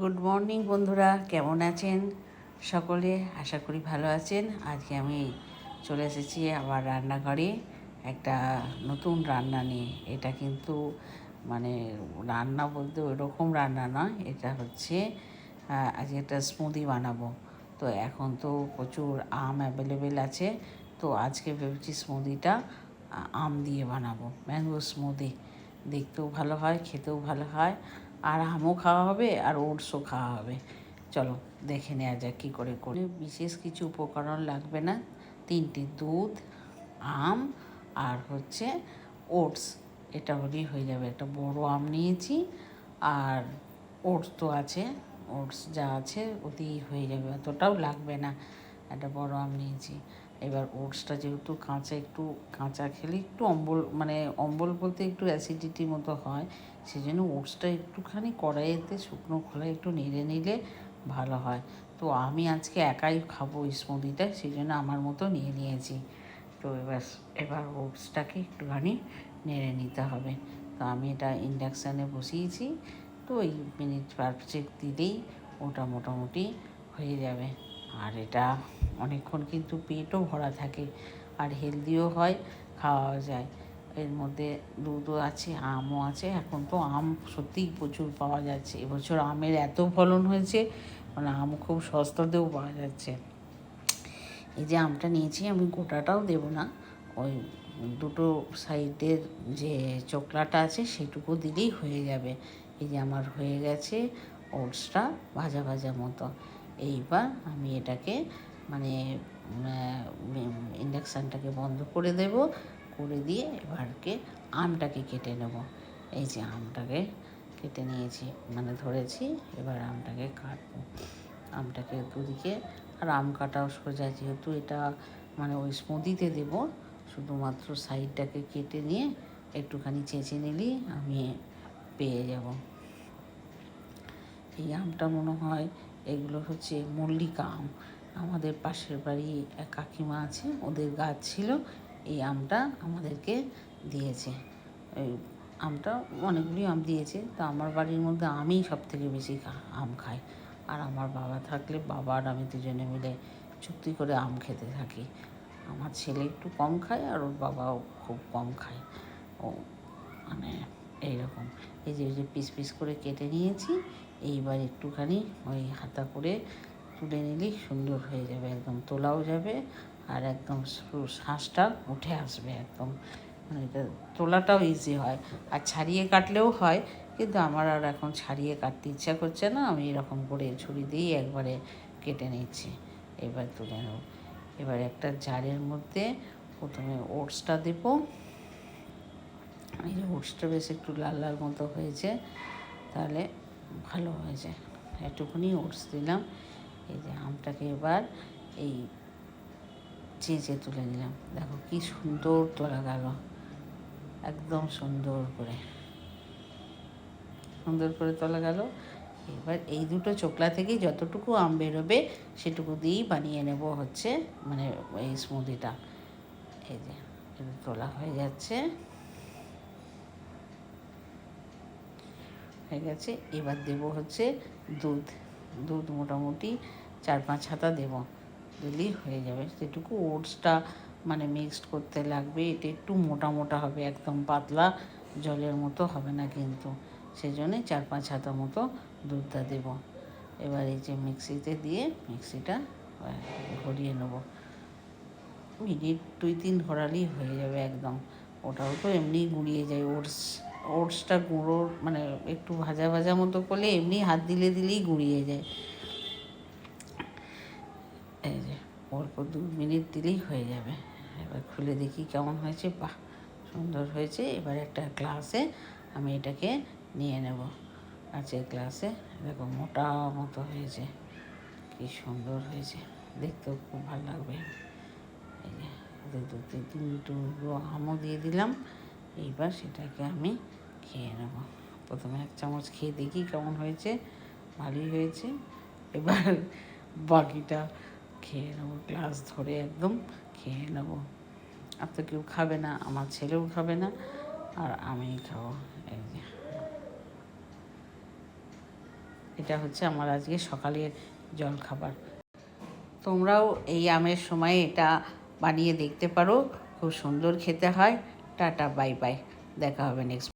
Good morning বন্ধুরা। কেমন আছেন? সকলে আশা করি ভালো আছেন। আজকে আমি চলে এসেছি আবার রান্নাঘরে একটা নতুন রান্না নিয়ে। এটা কিন্তু মানে রান্না বলতে ওই রকম রান্না নয়। এটা হচ্ছে আজকে একটা স্মুদি বানাবো। তো এখন তো প্রচুর আম অ্যাভেলেবেল আছে। তো আজকে ভেবেছি স্মুদিটা আম দিয়ে বানাবো। ম্যাঙ্গো স্মুদি দেখতেও ভালো হয়, খেতেও ভালো হয়। আর আমও খাওয়া হবে আর ওটসও খাওয়া হবে। চলো, দেখে নেওয়া যাক কী করে করে। বিশেষ কিছু উপকরণ লাগবে না। তিনটি দুধ, আম আর হচ্ছে ওটস। এটা হলেই হয়ে যাবে। একটা বড় আম নিয়েছি আর ওটস তো আছে। ওটস যা আছে ওতেই হয়ে যাবে। অতটাও লাগবে না। একটা বড় আম নিয়েছি। এবার ওটসটা যেহেতু কাঁচা, একটু কাঁচা খেলে একটু অম্বল মানে অম্বল বলতে একটু অ্যাসিডিটি মতো হয় সেই জন্য ওটসটা একটুখানি কড়াইতে, শুকনো খোলায় একটু নেড়ে নিলে ভালো হয়। তো আমি আজকে একাই খাব স্মুদিটা সেই জন্য আমার মতো নিয়ে নিয়েছি। তো এবার এবার ওটসটাকে একটুখানি নেড়ে নিতে হবে। তো আমি এটা ইন্ডাকশানে বসিয়েছি, তো ওই মিনিট পাঁচেক দিলেই ওটা মোটামুটি হয়ে যাবে। আর এটা অনেকক্ষণ কিন্তু পেটও ভরা থাকে আর হেলদিও হয়, খাওয়াও যায়। এর মধ্যে দুধও আছে, আমও আছে, এখন তো আম সত্যিই প্রচুর পাওয়া যাচ্ছে। এবছর আমের এত ফলন হয়েছে মানে আম খুব সস্তাতেও পাওয়া যাচ্ছে। এই যে আমটা নিয়েছি, আমি গোটাটাও দেবো না। ওই দুটো সাইডের যে চোকলাটা আছে, সেটুকু দিলেই হয়ে যাবে। এই যে আমার হয়ে গেছে ওটসটা ভাজা ভাজা মতো। এইবার আমি এটাকে মানে ইন্ডাকশানটাকে বন্ধ করে দেব। করে দিয়ে এবারকে আমটাকে কেটে নেব। এই যে আমটাকে কেটে নিয়েছি মানে ধরেছি, এবার আমটাকে কাটবো। আমটাকে দুদিকে, আর আম কাটাও সোজা, যেহেতু এটা মানে ওই স্মুদিতে দেবো, শুধুমাত্র সাইডটাকে কেটে নিয়ে একটুখানি চেঁচে নিলেই আমি পেয়ে যাব। এই আমটা মনে হয় এগুলো হচ্ছে মল্লিকা আম। আমাদের পাশের বাড়ি এক কাকিমা আছে, ওদের গাছ ছিল, এই আমটা আমাদেরকে দিয়েছে। এই আমটা অনেকগুলি আম দিয়েছে, তো আমার বাড়ির মধ্যে আমি সব থেকে বেশি আম খাই। আর আমার বাবা থাকলে বাবা আর আমি দুজনে মিলে চুক্তি করে আম খেতে থাকি। আমার ছেলে একটু কম খায় আর ওর বাবাও খুব কম খায়। ও মানে এইরকম। এই যে এই যে পিস পিস করে কেটে নিয়েছি এইবার একটুখানি ওই হাতা করে তুলে নিলেই সুন্দর হয়ে যাবে, একদম তোলাও যাবে আর একদম শ্বাসটা উঠে আসবে একদম। মানে এটা তোলাটাও ইজি হয়। আর ছাড়িয়ে কাটলেও হয়, কিন্তু আমার আর এখন ছাড়িয়ে কাটতে ইচ্ছা করছে না, আমি এরকম করে ছুরি দিয়েই একবারে কেটে নিচ্ছি। এবার তুলে নেব। এবার একটা জারের মধ্যে প্রথমে ওটসটা দেবো। এই যে ওটসটা বেশ একটু লাল লাল মতো হয়েছে, তাহলে ভালো হয়েছে একটুখানি ওটস দিলাম। এই যে আমটাকে এবার এই চেঁচে তুলে নিলাম। দেখো কি সুন্দর তোলা গেল। একদম সুন্দর করে। সুন্দর করে তোলা গেল। এবার এই দুটো চোকলা থেকেই যতটুকু আম বেরোবে, সেটুকু দিয়েই বানিয়ে নেব হচ্ছে মানে এই স্মুদিটা। এই যে তোলা হয়ে যাচ্ছে। হয়ে গেছে। এবার দেব হচ্ছে দুধ। দুধ মোটামুটি চার পাঁচ হাতা দেবো। দিলেই হয়ে যাবে। সেটুকু ওটসটা মানে মিক্সড করতে লাগবে এটা একটু মোটা মোটা হবে একদম পাতলা জলের মতো হবে না কিন্তু। সেই জন্যে চার পাঁচ হাতা মতো দুধটা দেব। এবার এই যে মিক্সিতে দিয়ে মিক্সিটা আহ, নেব। মিনিট দুই তিন ঘোরালেই হয়ে যাবে একদম। ওটাও তো এমনি গুঁড়িয়ে যায় ওটস। ওটসটা গুঁড়োর মানে একটু ভাজা ভাজা মতো করলে এমনি হাত দিলে দিলেই গুঁড়িয়ে যায়। এই যে, অল্প দু মিনিট দিলেই হয়ে যাবে। এবার খুলে দেখি কেমন হয়েছে। বাহ, সুন্দর হয়েছে। এবার একটা গ্লাসে আমি এটাকে নিয়ে নেব। আছে গ্লাসে। দেখো, মোটা মতো হয়েছে। কি সুন্দর হয়েছে। দেখতেও খুব ভালো লাগবে। এই যে দু তিন টুকরো আমও দিয়ে দিলাম। এইবার সেটাকে আমি খেয়ে নেব। প্রথমে এক চামচ খেয়ে দেখি কেমন হয়েছে। ভালোই হয়েছে। এবার বাকিটা খেয়ে নেব। গ্লাস ধরে একদম খেয়ে নেব। আর তো কেউ খাবে না, আমার ছেলেও খাবে না, আর আমিই খাব। এটা হচ্ছে আমার আজকে সকালের জলখাবার। তোমরাও এই আমের সময় এটা বানিয়ে দেখতে পারো। খুব সুন্দর খেতে হয়। Tata bye bye. দেখা হবে নেক্সট